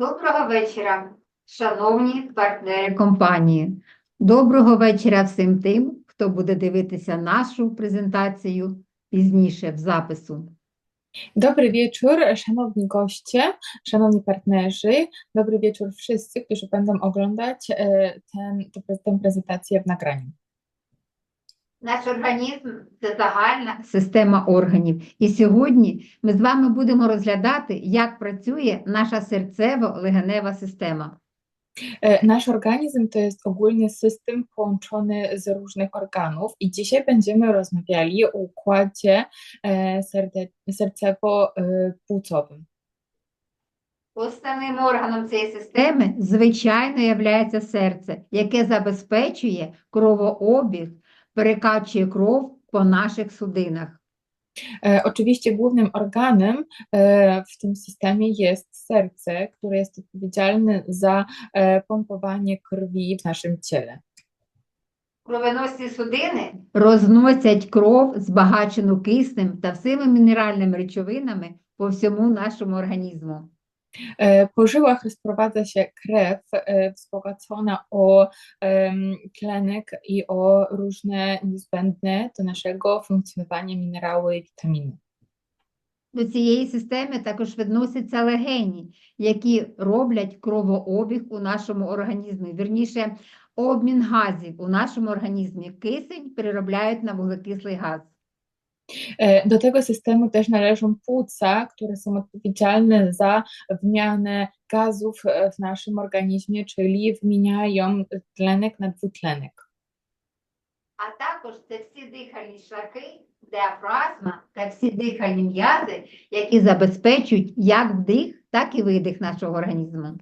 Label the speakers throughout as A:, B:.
A: Доброго вечора, шановні партнери компанії. Доброго вечора всім тим, хто буде дивитися нашу презентацію pізніше в запису.
B: Dobry wieczór, szanowni goście, szanowni partnerzy. Dobry wieczór wszyscy, którzy będą oglądać e, tę prezentację w nagraniu.
A: Наш організм це загальна система органів. І сьогодні ми з вами будемо розглядати, як працює наша серцево-легенева система.
B: E, Nasz organizm to jest ogólny system połączony z różnych organów i dzisiaj będziemy rozmawiali o układzie sercewo-płucowym.
A: Основним органом цієї системи, звичайно, є серце, яке забезпечує кровообіг, перекачує кров по наших судинах.
B: E, Oczywiście głównym organem e, w tym systemie jest serce, które jest odpowiedzialne za e, pompowanie krwi w naszym ciele.
A: Кровоносні судини розносять кров, збагачену киснем та всіми мінеральними речовинами по всьому нашому організму.
B: E, Po żyłach rozprowadza się krew e, wzbogacona o tlenek i o różne niezbędne do naszego funkcjonowania minerały i witaminy.
A: До цієї системи також відносяться легені, які роблять кровообіг у нашому організмі. Вірніше, обмін газів у нашому організмі. Кисень переробляють на вуглекислий газ.
B: E, Do tego systemu też należą płuca, które są odpowiedzialne za wymianę gazów e, w naszym organizmie, czyli wymieniają tlenek na dwutlenek.
A: А також це всі дихальні шляхи, діафрагма та всі дихальні м'язи, які забезпечують як вдих, так і видих нашого організму.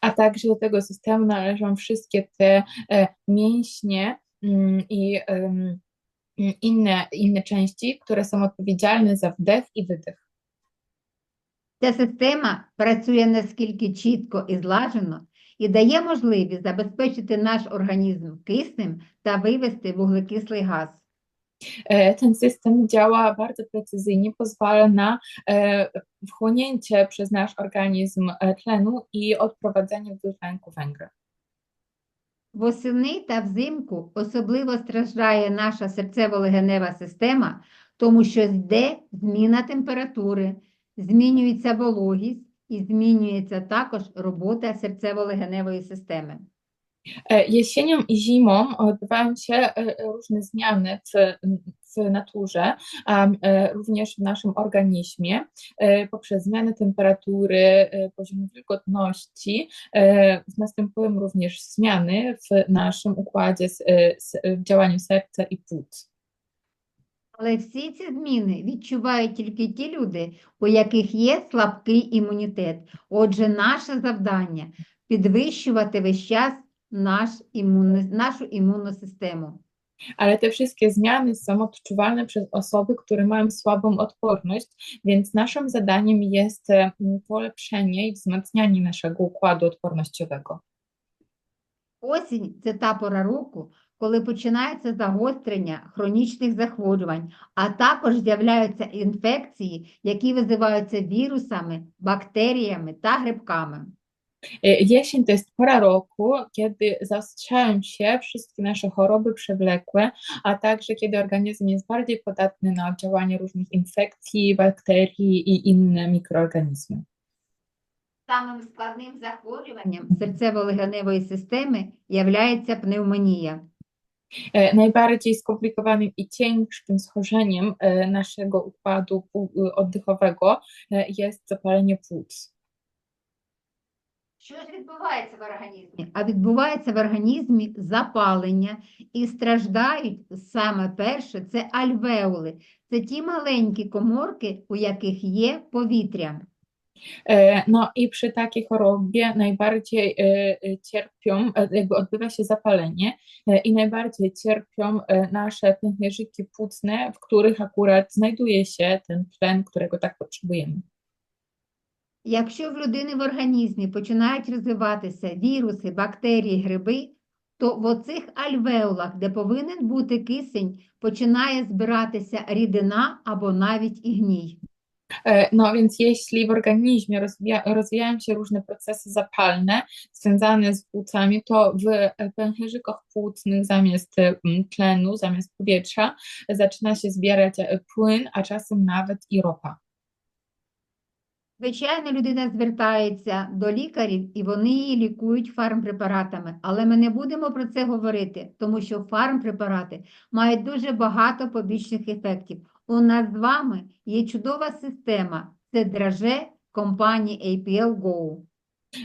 B: A także do tego systemu należą wszystkie te e, mięśnie mm, i em, mm, inne, inne części, które są odpowiedzialne za wdech i wydech.
A: Ця система працює наскільки чітко і злажено і дає можливість забезпечити наш організм киснем та вивести вуглекислий газ.
B: E, Ten system działa bardzo precyzyjnie, pozwala na e, wchłonięcie przez nasz organizm e, tlenu i odprowadzenie dwutlenku węgla.
A: Восени та взимку особливо страждає наша серцево-легенева система, тому що йде зміна температури, змінюється вологість і змінюється також робота серцево-легеневої системи.
B: Jesienią i zimą odbywają się różne zmiany w, w naturze, e, również w naszym organizmie e, poprzez zmianę temperatury, e, poziomu wilgotności. e, Następują również zmiany w naszym układzie, e, w działaniu serca i płuc.
A: Але всі ці зміни відчувають тільки ті люди, у яких є слабкий імунітет. Отже, наше завдання підвищувати весь час наш імунний, нашу імунну систему.
B: Ale te wszystkie zmiany są odczuwalne przez osoby, które mają słabą odporność, więc naszym zadaniem jest e, polepszenie i wzmacnianie naszego układu odpornościowego.
A: Осінь це та пора року, коли починається загострення хронічних захворювань, а також з'являються інфекції, які визиваються вірусами, бактеріями та грибками.
B: E, Jesień to jest pora roku, kiedy zaostrzają się wszystkie nasze choroby przewlekłe, a także kiedy organizm jest bardziej podatny na oddziaływanie różnych infekcji, bakterii i inne mikroorganizmy.
A: Самим складним захворюванням серцево-легеневої системи є пневмонія.
B: E, Najbardziej skomplikowanym i ciężkim schorzeniem e, naszego układu pół- e, oddechowego e, jest zapalenie płuc.
A: Що ж відбувається в організмі? А відбувається в організмі запалення і страждають саме перше це альвеоли. Це ті маленькі коморки, у яких є повітря.
B: E, No i przy takiej chorobie najbardziej e, e, cierpią, e, jakby odbywa się zapalenie e, i najbardziej cierpią e, nasze pęcherzyki płucne, w których akurat znajduje się ten tlen, którego tak potrzebujemy.
A: Якщо в людини в організмі починають розвиватися віруси, бактерії, гриби, то в оцих альвеолах, де повинен бути кисень, починає збиратися рідина або навіть і гній.
B: E, No więc jeśli w organizmie rozwija, rozwijają się różne procesy zapalne związane z płucami, to w e, pęcherzykach płucnych zamiast e, tlenu, zamiast powietrza zaczyna się zbierać e, płyn, a czasem nawet i ropa.
A: Звичайно, людина звертається до лікарів, і вони її лікують фармпрепаратами. Але ми не будемо про це говорити, тому що фармпрепарати мають дуже багато побічних ефектів. У нас з вами є чудова система. Це драже компанії APL Go.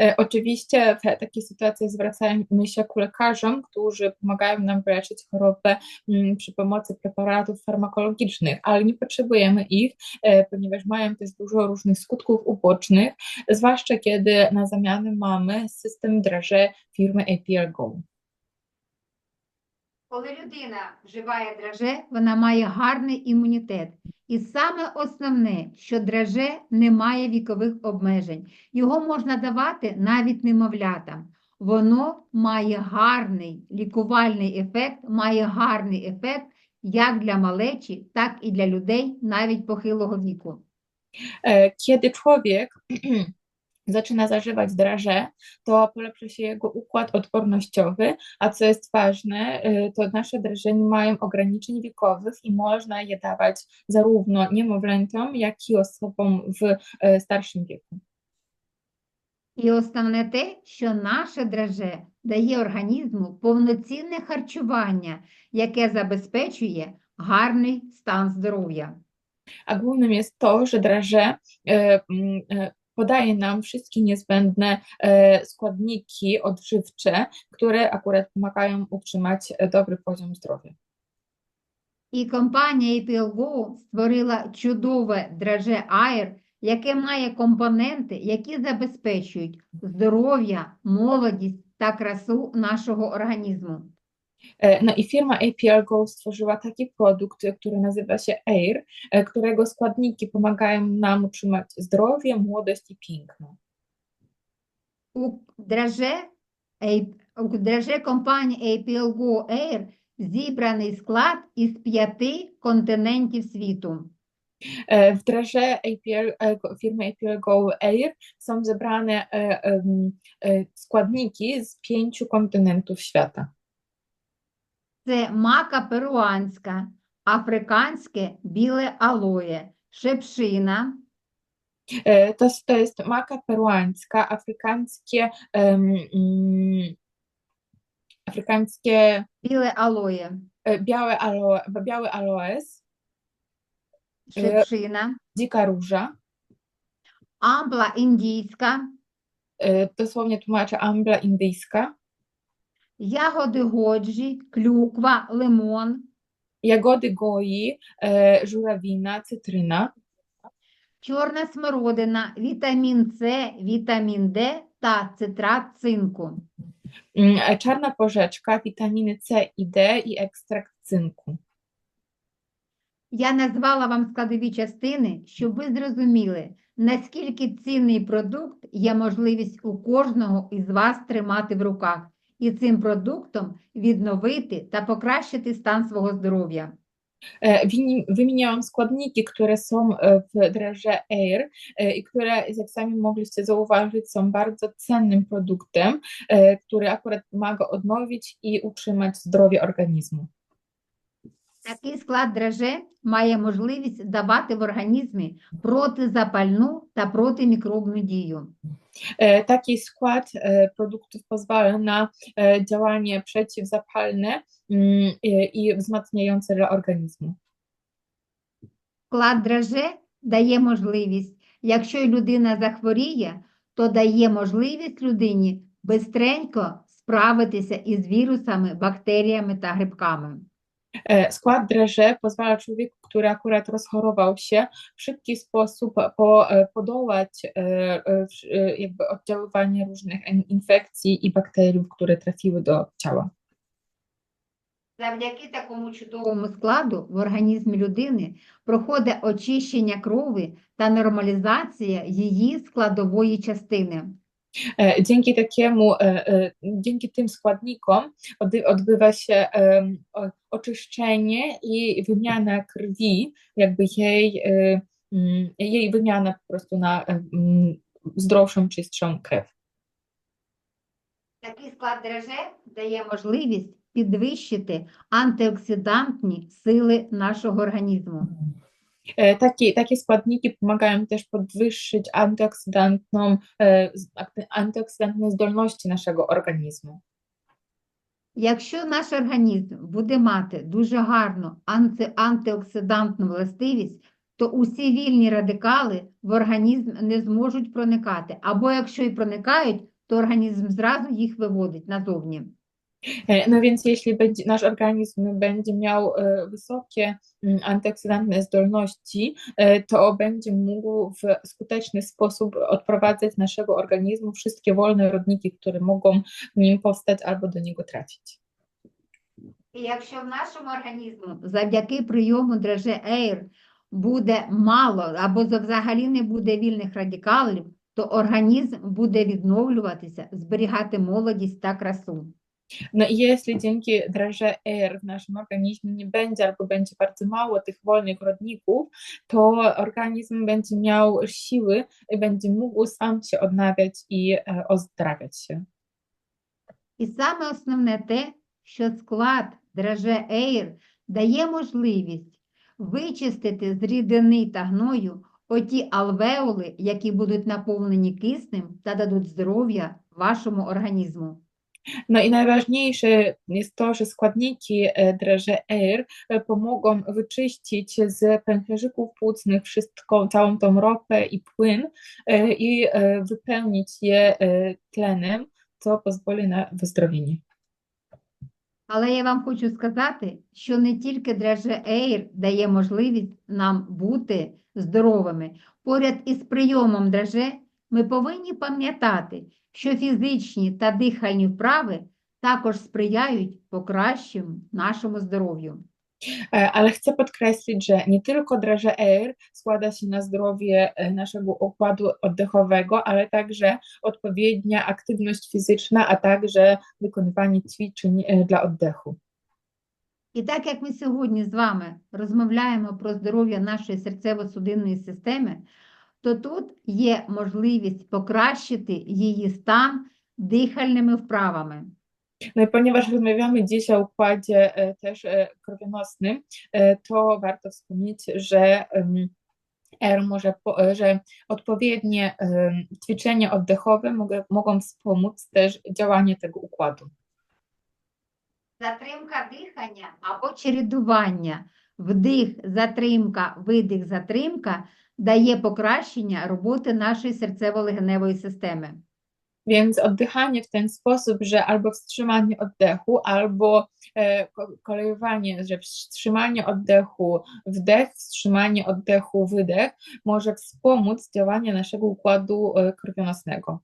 B: E, Oczywiście w takiej sytuacji zwracamy się ku lekarzom, którzy pomagają nam wyleczyć chorobę mm, przy pomocy preparatów farmakologicznych, ale nie potrzebujemy ich, e, ponieważ mają też dużo różnych skutków ubocznych, zwłaszcza kiedy na zamianę mamy system draże firmy APL Go.
A: Коли людина вживає драже, вона має гарний імунітет. І саме основне, що драже не має вікових обмежень. Його можна давати навіть немовлятам. Воно має гарний лікувальний ефект, має гарний ефект як для малечі, так і для людей навіть похилого віку.
B: Kiedy człowiek zaczyna zażywać draże, to polepsza się jego układ odpornościowy, a co jest ważne, to nasze draże nie mają ograniczeń wiekowych i można je dawać zarówno niemowlętom, jak i osobom w e, starszym wieku.
A: І основне те, що наше драже дає організму повноцінне харчування, яке забезпечує гарний стан здоров'я.
B: A głównym jest to, że draże e, mm, e, podaje nam wszystkie niezbędne e, składniki odżywcze, które akurat pomagają utrzymać e, dobry poziom zdrowia.
A: І компанія APLGO створила чудове драже Air, яке має компоненти, які забезпечують здоров'я, молодість та красу нашого організму.
B: E, No i firma APL Go stworzyła taki produkt, e, który nazywa się Air, e, którego składniki pomagają nam utrzymać zdrowie, młodość i piękno.
A: У драже, Ей- у драже компанії APLGO Air зібраний склад із п'яти континентів світу.
B: E, W draże APL, e, go- firmy APL Go Air są zebrane e, em, e, składniki z pięciu kontynentów świata.
A: Це мака перуанська, африканське біле алоє, шепшина,
B: E, To, s- to jest maka peruańska, afrykańskie, em, mm, afrykańskie
A: біле алоє,
B: e, białe, aloe, biały aloes,
A: шепшина,
B: dzika róża,
A: амбла індійська,
B: e, dosłownie tłumaczę ambla indyjska,
A: ягоди годжі, клюква, лимон,
B: jagody goi, e, żurawina, cytryna,
A: чорна смородина, вітамін С, вітамін Д та цитрат цинку.
B: mm, e, czarna porzeczka, witaminy C i D i ekstrakt cynku.
A: Я назвала вам складові частини, щоб ви зрозуміли, наскільки цінний продукт є можливість у кожного із вас тримати в руках і цим продуктом відновити та покращити стан свого здоров'я.
B: E, wini- Wymieniałam składniki, które są e, w draże Air e, i które, jak sami mogliście zauważyć, są bardzo cennym produktem, e, który akurat pomaga odnowić i utrzymać zdrowie organizmu.
A: Такий склад драже має можливість давати в організмі протизапальну та протимікробну дію.
B: E, Taki skład e, produktów pozwala na e, działanie przeciwzapalne mm, i wzmacniające dla organizmu.
A: Склад драже дає можливість, якщо людина захворіє, то дає можливість людині бистренько справитися із вірусами, бактеріями та грибками.
B: E, Skład draże pozwala człowieku, który akurat rozchorował się, w szybki sposób po, e, podołać e, e, e, jakby oddziaływanie różnych infekcji i bakteriów, które trafiły do ciała.
A: Завдяки такому чудовому складу в організмі людини проходить очищення крові та нормалізація її складової частини.
B: E, Dzięki takiemu, e, e, dzięki tym składnikom odbywa się oczyszczenie i wymiana krwi, jakby jej e, mm, jej wymiana po prostu na mm, zdrowszą, czystszą krew.
A: Такий склад драже дає можливість підвищити антиоксидантні сили нашого організму.
B: E, Takie, składniki pomagają też podwyższyć antyoksydantną, antyoksydantne zdolności naszego organizmu.
A: Якщо наш організм буде мати дуже гарну анти, антиоксидантну властивість, то усі вільні радикали в організм не зможуть проникати. Або якщо і проникають, то організм зразу їх виводить назовні.
B: E, No więc jeśli będzie, nasz organizm będzie miał e, wysokie mm, antyoksydantne zdolności, e, to będzie mógł w skuteczny sposób odprowadzać naszego organizmu wszystkie wolne rodniki, które mogą w nim powstać albo do niego trafić.
A: Якщо в нашому організму завдяки прийому драже Air буде мало або взагалі не буде вільних радикалів, то організм буде відновлюватися, зберігати молодість та красу.
B: No i jeśli dzięki draże R w naszym organizmie nie będzie albo będzie bardzo mało tych wolnych rodników, to organizm będzie miał siły i będzie mógł sam się odnawiać i e, ozdrawiać się.
A: І саме основне те, що склад драже Air дає можливість вичистити з рідини та гною оті алвеоли, які будуть наповнені киснем та дадуть здоров'я вашому організму.
B: No i najważniejsze jest to, że składniki e, draże R e, pomogą wyczyścić z pęcherzyków płucnych wszystką, całą tą ropę i płyn e, i e, wypełnić je e, tlenem, co pozwoli na wyzdrowienie.
A: Але я вам хочу сказати, що не тільки драже Air дає можливість нам бути здоровими. Поряд із прийомом драже ми повинні пам'ятати, що фізичні та дихальні вправи також сприяють покращенню нашому здоров'ю.
B: E, Ale chcę podkreślić, że nie tylko draże R składa się na zdrowie e, naszego układu oddechowego, ale także odpowiednia aktywność fizyczna, a także wykonywanie ćwiczeń e, dla oddechu.
A: І так як ми сьогодні з вами розмовляємо про здоров'я нашої серцево-судинної системи, то тут є можливість покращити її стан дихальними вправами.
B: No i ponieważ rozmawiamy dziś o układzie e, też e, krwionosnym, e, to warto wspomnieć, że em, R może, po- e, że odpowiednie em, ćwiczenia oddechowe mogę, mogą wspomóc też działanie tego układu.
A: Затримка дихання або чередування вдих, затримка, видих, затримка дає покращення роботи нашої серцево-легеневої системи.
B: Więc oddychanie w ten sposób, że albo wstrzymanie oddechu, albo e, ko- kolejowanie, że wstrzymanie oddechu, wdech, wstrzymanie oddechu, wydech może wspomóc działanie naszego układu e, krwionosnego.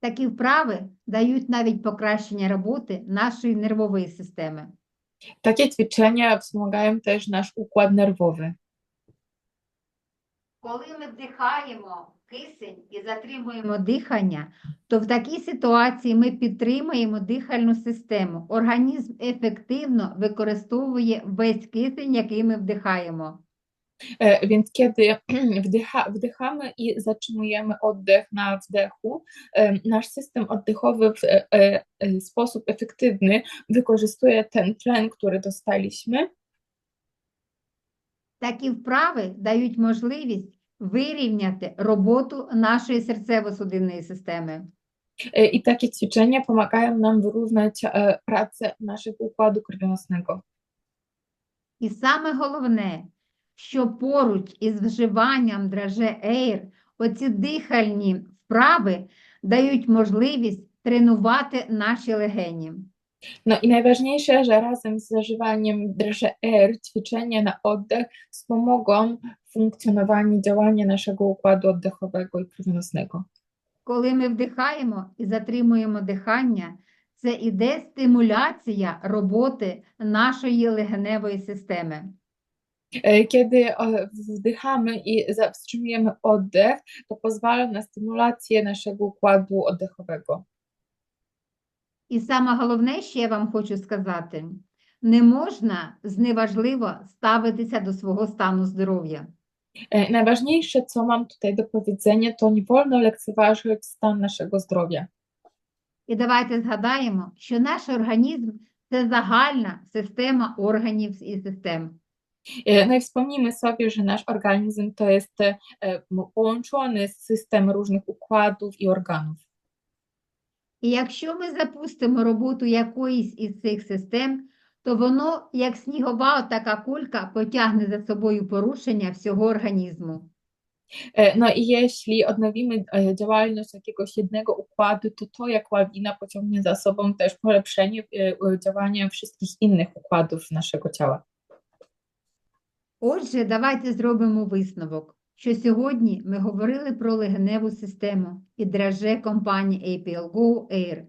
A: Такі вправи дають навіть покращення роботи нашої нервової системи.
B: Takie ćwiczenia wspomagają też nasz układ nerwowy.
A: Коли ми вдихаємо кисень і затримуємо дихання, то в такій ситуації ми підтримуємо дихальну систему. Організм ефективно використовує весь кисень, який ми вдихаємо.
B: Więc kiedy wdycha, wdychamy i zatrzymujemy oddech na wdechu, nasz system oddechowy w sposób efektywny wykorzystuje ten tlen, który dostaliśmy
A: Такі вправи дають можливість вирівняти роботу нашої серцево-судинної системи.
B: E, I takie ćwiczenia pomagają nam wyrównać pracę naszego układu krwionosnego.
A: І саме головне, що поруч із вживанням драже Air оці дихальні вправи дають можливість тренувати наші легені.
B: No i najważniejsze, że razem z zażywaniem drże R ćwiczenia na oddech wspomogą funkcjonowanie, działanie naszego układu oddechowego i krwionosnego.
A: Коли ми вдихаємо і затримуємо дихання, це іде стимуляція роботи нашої легеневої системи.
B: E, Kiedy e, wdychamy i za- wstrzymujemy oddech, to pozwala na stymulację naszego układu oddechowego.
A: І саме головне, що я вам хочу сказати, не можна зневажливо ставитися до свого стану здоров'я.
B: E, Najważniejsze, co mam tutaj do powiedzenia, to nie wolno lekceważyć stan naszego zdrowia.
A: І давайте згадаємо, що наш організм це загальна система органів і систем.
B: E, No i wspomnijmy sobie, że nasz organizm to jest e, połączony system różnych układów i organów.
A: І якщо ми запустимо роботу якоїсь із цих систем, то воно, як снігова така кулька, потягне за собою порушення всього організму.
B: E, No i jeśli odnowimy e, działalność jakiegoś jednego układu, to to jak ławina pociągnie za sobą też polepszenie e, e, działania wszystkich innych układów naszego ciała.
A: Отже, давайте зробимо висновок, що сьогодні ми говорили про легеневу систему і драже компанії APL Go Air.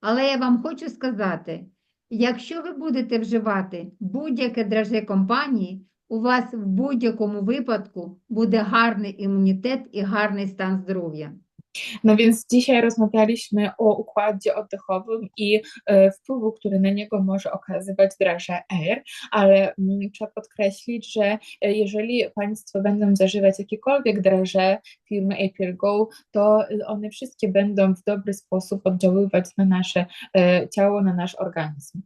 A: Але я вам хочу сказати, якщо ви будете вживати будь-яке драже компанії, у вас в будь-якому випадку буде гарний імунітет і гарний стан здоров'я.
B: No więc dzisiaj rozmawialiśmy o układzie oddechowym i e, wpływu, który na niego może okazywać draże air, ale mm, trzeba podkreślić, że e, jeżeli Państwo będą zażywać jakiekolwiek draże firmy APL Go, to e, one wszystkie będą w dobry sposób oddziaływać na nasze e, ciało, na nasz organizm.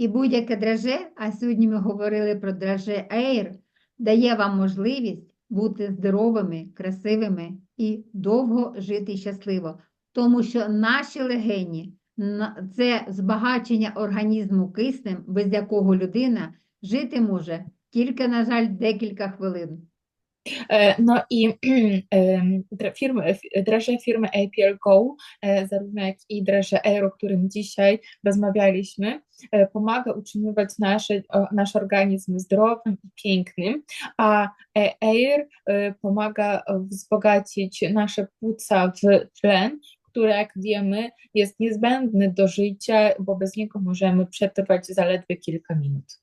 A: І будь-яке драже, а сьогодні ми говорили про драже Air, дає вам можливість бути здоровими, красивими і довго жити щасливо. Тому що наші легені це збагачення організму киснем, без якого людина жити може тільки, на жаль, декілька хвилин.
B: E, No i em, dra- firmy, f- draże firmy APL Go, e, zarówno jak i draże Air, o którym dzisiaj rozmawialiśmy, e, pomaga utrzymywać nasze, o, nasz organizm zdrowym i pięknym, a e, Air e, pomaga e, wzbogacić nasze płuca w tlen, który, jak wiemy, jest niezbędny do życia, bo bez niego możemy przetrwać zaledwie kilka minut.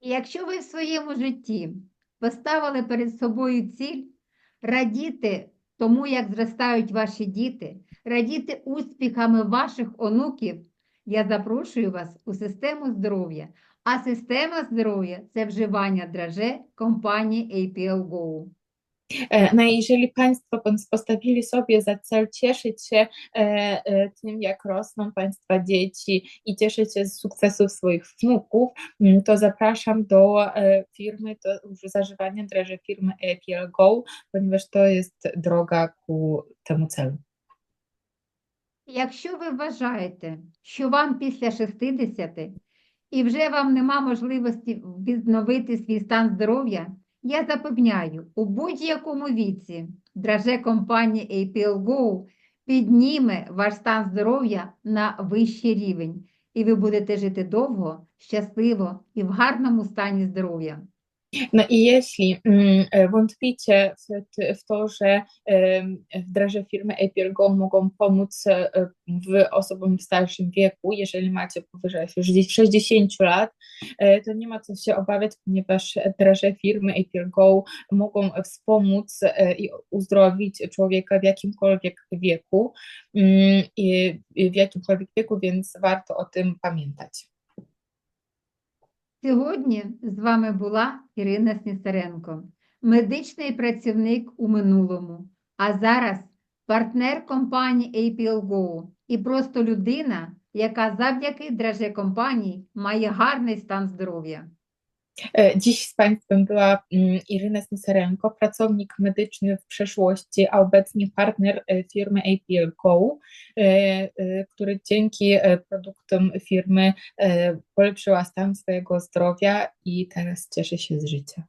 A: І якщо ви в своєму житті Поставили перед собою ціль радіти тому, як зростають ваші діти, радіти успіхами ваших онуків, я запрошую вас у систему здоров'я. А система здоров'я це вживання драже компанії APL Go.
B: E, No i jeżeli Państwo postawili sobie za cel cieszyć się e, e, tym, jak rosną Państwa dzieci i cieszyć się z sukcesów swoich wnuków, mm, to zapraszam do e, firmy, do zażywania draży firmy APL Go, ponieważ to jest droga ku temu celu.
A: Якщо ви вважаєте, що вам після 60 і вже вам нема можливості відновити свій стан здоров'я, я запевняю, у будь-якому віці драже компанії APL Go підніме ваш стан здоров'я на вищий рівень, і ви будете жити довго, щасливо і в гарному стані здоров'я.
B: No i jeśli mm, e, wątpicie w, to, że em, draże firmy APL Go mogą pomóc e, w osobom w starszym wieku, jeżeli macie powyżej 60 lat, e, to nie ma co się obawiać, ponieważ draże firmy APL Go mogą wspomóc e, i uzdrowić człowieka w jakimkolwiek wieku, mm, w jakimkolwiek wieku, więc warto o tym pamiętać.
A: Сьогодні з вами була Ірина Снісаренко, медичний працівник у минулому, а зараз партнер компанії APL Go і просто людина, яка завдяки драже компанії має гарний стан здоров'я.
B: E, Dziś z Państwem była mm, Iryna Snisarenko, pracownik medyczny w przeszłości, a obecnie partner e, firmy APL Co, e, który dzięki produktom firmy polepszyła stan swojego zdrowia i teraz cieszy się z życia.